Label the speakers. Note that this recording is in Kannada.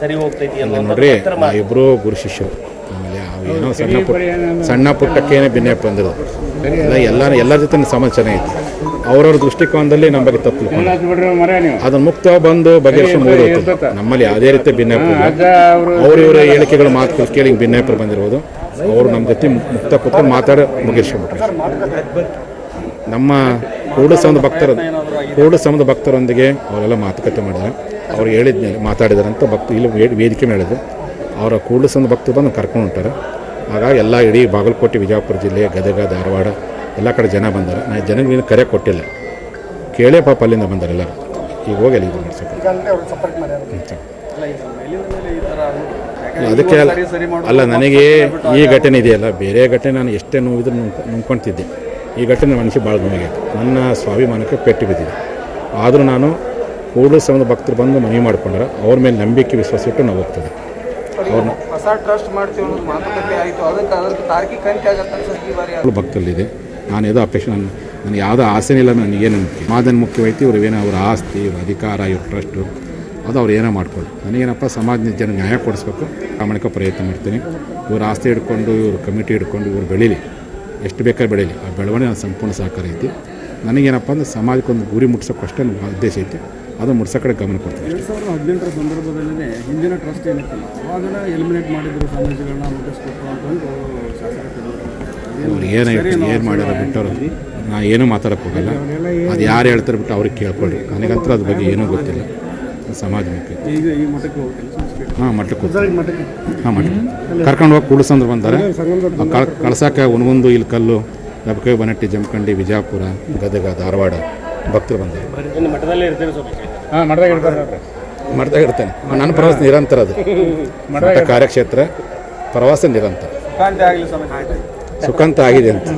Speaker 1: ಸರಿ ಹೋಗ್ತೈತಿ
Speaker 2: ನೋಡ್ರಿ ಇಬ್ಬರು ಗುರು ಶಿಷ್ಯರು. ಆಮೇಲೆ ಅವು ಏನೋ ಸಣ್ಣ ಪುಟ್ಟ ಸಣ್ಣ ಪುಟ್ಟಕ್ಕೇನೆ ಭಿನ್ನಪ್ಪ ಬಂದಿರೋದು. ಎಲ್ಲ ಎಲ್ಲ ಎಲ್ಲರ ಜೊತೆ ಸಮಾಜ ಚೆನ್ನಾಗಿತ್ತು ಅವ್ರವ್ರ ದೃಷ್ಟಿಕೋನದಲ್ಲಿ ನಮ್ಮ ಬಗ್ಗೆ ತಪ್ಪು ಅದನ್ನ ಮುಕ್ತ ಬಂದು ಬಗೆಹರಿಸಿ ಮುಗಿದೋಗ್ತದೆ ನಮ್ಮಲ್ಲಿ ಯಾವುದೇ ರೀತಿ ಭಿನ್ನ ಅವ್ರಿವ್ರ ಅವ್ರ ಇವರ ಹೇಳಿಕೆಗಳು ಮಾತು ಕೇಳಿ ಭಿನ್ನಾಪರು ಬಂದಿರ್ಬೋದು. ಅವರು ನಮ್ಮ ಜೊತೆ ಮುಕ್ತ ಕೂತ್ಕೊಂಡು ಮಾತಾಡಿ ಮುಗಿಸ್ಕೊಂಡ್ಬಿಟ್ರೆ. ನಮ್ಮ ಕೂಡ ಸಮದ ಭಕ್ತರ ಕೂಡ ಸಮದ ಭಕ್ತರೊಂದಿಗೆ ಅವರೆಲ್ಲ ಮಾತುಕತೆ ಮಾಡಿದ್ರು. ಅವ್ರು ಹೇಳಿದ್ಮೇಲೆ ಮಾತಾಡಿದರಂತ ಅಂತ ಭಕ್ತ ಇಲ್ಲಿ ವೇದಿಕೆ ಮೇಲೆ ಹೇಳಿದ್ರು ಅವರ ಕೂಡು ಸಮದ ಭಕ್ತರು ಬಂದು ಕರ್ಕೊಂಡು ಹೊಂಟಾರೆ. ಹಾಗಾಗಿ ಎಲ್ಲ ಇಡೀ ಬಾಗಲಕೋಟೆ ವಿಜಯಪುರ ಜಿಲ್ಲೆ ಗದಗ ಧಾರವಾಡ ಎಲ್ಲ ಕಡೆ ಜನ ಬಂದಾರೆ. ನಾನು ಜನಗಳಿಗೆ ಕರೆ ಕೊಟ್ಟಿಲ್ಲ. ಕೇಳೇ ಪಾಪ ಅಲ್ಲಿಂದ ಬಂದಾರೆಲ್ಲ ಎಲ್ಲರೂ. ಈಗ ಹೋಗಿ ಅಲ್ಲಿ ಇದು ಅದಕ್ಕೆ ಅಲ್ಲ ಅಲ್ಲ ನನಗೆ ಈ ಘಟನೆ ಇದೆಯಲ್ಲ ಬೇರೆ ಘಟನೆ ನಾನು ಎಷ್ಟೇ ನೋವಿದ್ರು ನುಂಗ್ ನುಂಗ್ಕೊಳ್ತಿದ್ದೆ ಈ ಘಟನೆ ಮನಸ್ಸಿಗೆ ಭಾಳ ನೋವಾಗೈತೆ ನನ್ನ ಸ್ವಾಭಿಮಾನಕ್ಕೆ ಪೆಟ್ಟು ಬಿದ್ದಿದೆ. ಆದರೂ ನಾನು ಕೂಡಲ ಸಂಬಂಧ ಭಕ್ತರು ಬಂದು ಮನವಿ ಮಾಡಿಕೊಂಡ್ರೆ ಅವ್ರ ಮೇಲೆ ನಂಬಿಕೆ ವಿಶ್ವಾಸ ಇಟ್ಟು ನಾವು ಹೋಗ್ತದೆ ಅವ್ರನ್ನ
Speaker 3: ಹೊಸ ಟ್ರಸ್ಟ್ ಮಾಡ್ತೀವಿ ಅನ್ನೋದು ಮಾತುಕತೆ ಆಯಿತು. ಅದಕ್ಕೆ ಅದಕ್ಕೆ ತಾರೀಕಿಗೆ ಕಂತಿ ಆಗತ್ತೆ ಅನ್ಸುತ್ತೆ ಈ ಬಾರಿ
Speaker 2: ಮಕ್ಕಳು ಭಕ್ತರಲ್ಲಿದೆ. ನಾನು ಯಾವುದೋ ಅಪೇಕ್ಷೆ ನಾನು ನನಗೆ ಯಾವುದೋ ಆಸೆನೇ ಇಲ್ಲ ನನಗೇನು ನಂಬಿಕೆ ಮಾದನ್ ಮುಖ್ಯವಾಯ್ತು ಇವ್ರು ಏನೋ ಅವ್ರ ಆಸ್ತಿ ಇವ್ರ ಅಧಿಕಾರ ಇವ್ರ ಟ್ರಸ್ಟು ಅದು ಅವ್ರು ಏನೋ ಮಾಡ್ಕೊಳ್ಳಿ ನನಗೇನಪ್ಪ ಸಮಾಜದ ಜನ ನ್ಯಾಯ ಕೊಡಿಸ್ಬೇಕು? ಪ್ರಾಮಾಣಿಕ ಪ್ರಯತ್ನ ಮಾಡ್ತೀನಿ. ಇವ್ರ ಆಸ್ತಿ ಹಿಡ್ಕೊಂಡು ಇವ್ರ ಕಮಿಟಿ ಹಿಡ್ಕೊಂಡು ಇವ್ರು ಬೆಳೀಲಿ. ಎಷ್ಟು ಬೇಕಾದ್ರೆ ಬೆಳೀಲಿ ಆ ಬೆಳವಣಿಗೆ ನನ್ನ ಸಂಪೂರ್ಣ ಸಹಕಾರ ಐತಿ. ನನಗೇನಪ್ಪ ಅಂದ್ರೆ ಸಮಾಜಕ್ಕೊಂದು ಗುರಿ ಮುಟ್ಸೋಕ್ಕಷ್ಟೇ ನನ್ನ ಉದ್ದೇಶ ಐತಿ. ಅದು ಮುಟ್ಸೋ ಕಡೆ ಗಮನ ಕೊಡ್ತೀನಿ
Speaker 4: ಎರಡು ಸಾವಿರದ ಹದಿನೆಂಟರ ಸಂದರ್ಭದಲ್ಲೇ ಹಿಂದಿನ ಟ್ರಸ್ಟ್ ಏನಿತ್ತಲ್ಲ ಅವಾಗ ಎಲಿಮಿನೇಟ್ ಮಾಡಿದ್ರು ಸಮಾಜಗಳನ್ನ ಮುಗಿಸ್ಕೊಟ್ರು ಅಂತಂದು
Speaker 2: ಏನು ಏನು ಮಾಡ್ಯಾರ ಬಿಟ್ಟವ್ರು ನಾ ಏನೂ ಮಾತಾಡಕ್ಕೆ ಹೋಗಲ್ಲ. ಅದು ಯಾರು ಹೇಳ್ತಾರೆ ಬಿಟ್ಟು ಅವ್ರಿಗೆ ಕೇಳ್ಕೊಳ್ಳಿ ನನಗಂತೂ ಅದ್ರ ಬಗ್ಗೆ ಏನೂ ಗೊತ್ತಿಲ್ಲ. ಸಮಾಜ ಮುಖ್ಯ
Speaker 4: ಈಗ ಈ ಮಠಕ್ಕೆ ಹೋಗ್ತಿಲ್ಲ ಸಂಸ್ಕೃತಿ
Speaker 2: ಹಾಂ ಮಠಕ್ಕೆ. ಹಾಂ ಮಠ ಕರ್ಕೊಂಡು ಹೋಗಿ ಕೂಡಿಸಂದ್ರೆ ಬಂದಾರೆ. ಕಳ್ ಕಳ್ಸಕ್ಕೆ ಉನ್ಗುಂದು ಇಲ್ಲಿ ಕಲ್ಲು ದಬಕೆ ಬನಟ್ಟಿ ಜಮಖಂಡಿ ವಿಜಯಪುರ ಗದಗ ಧಾರವಾಡ ಭಕ್ತರು ಬಂದರು.
Speaker 4: ಹಾಂ ಮಠದಾಗ ಇರ್ತಾರೆ
Speaker 2: ಮಠದಾಗ ಇರ್ತೇನೆ ನನ್ನ ಪ್ರವಾಸ ನಿರಂತರ ಅದು. ಮಠ ಕಾರ್ಯಕ್ಷೇತ್ರ ಪ್ರವಾಸ ನಿರಂತರ. ಸುಖಾಂತ ಆಗಿದೆ ಅಂತ.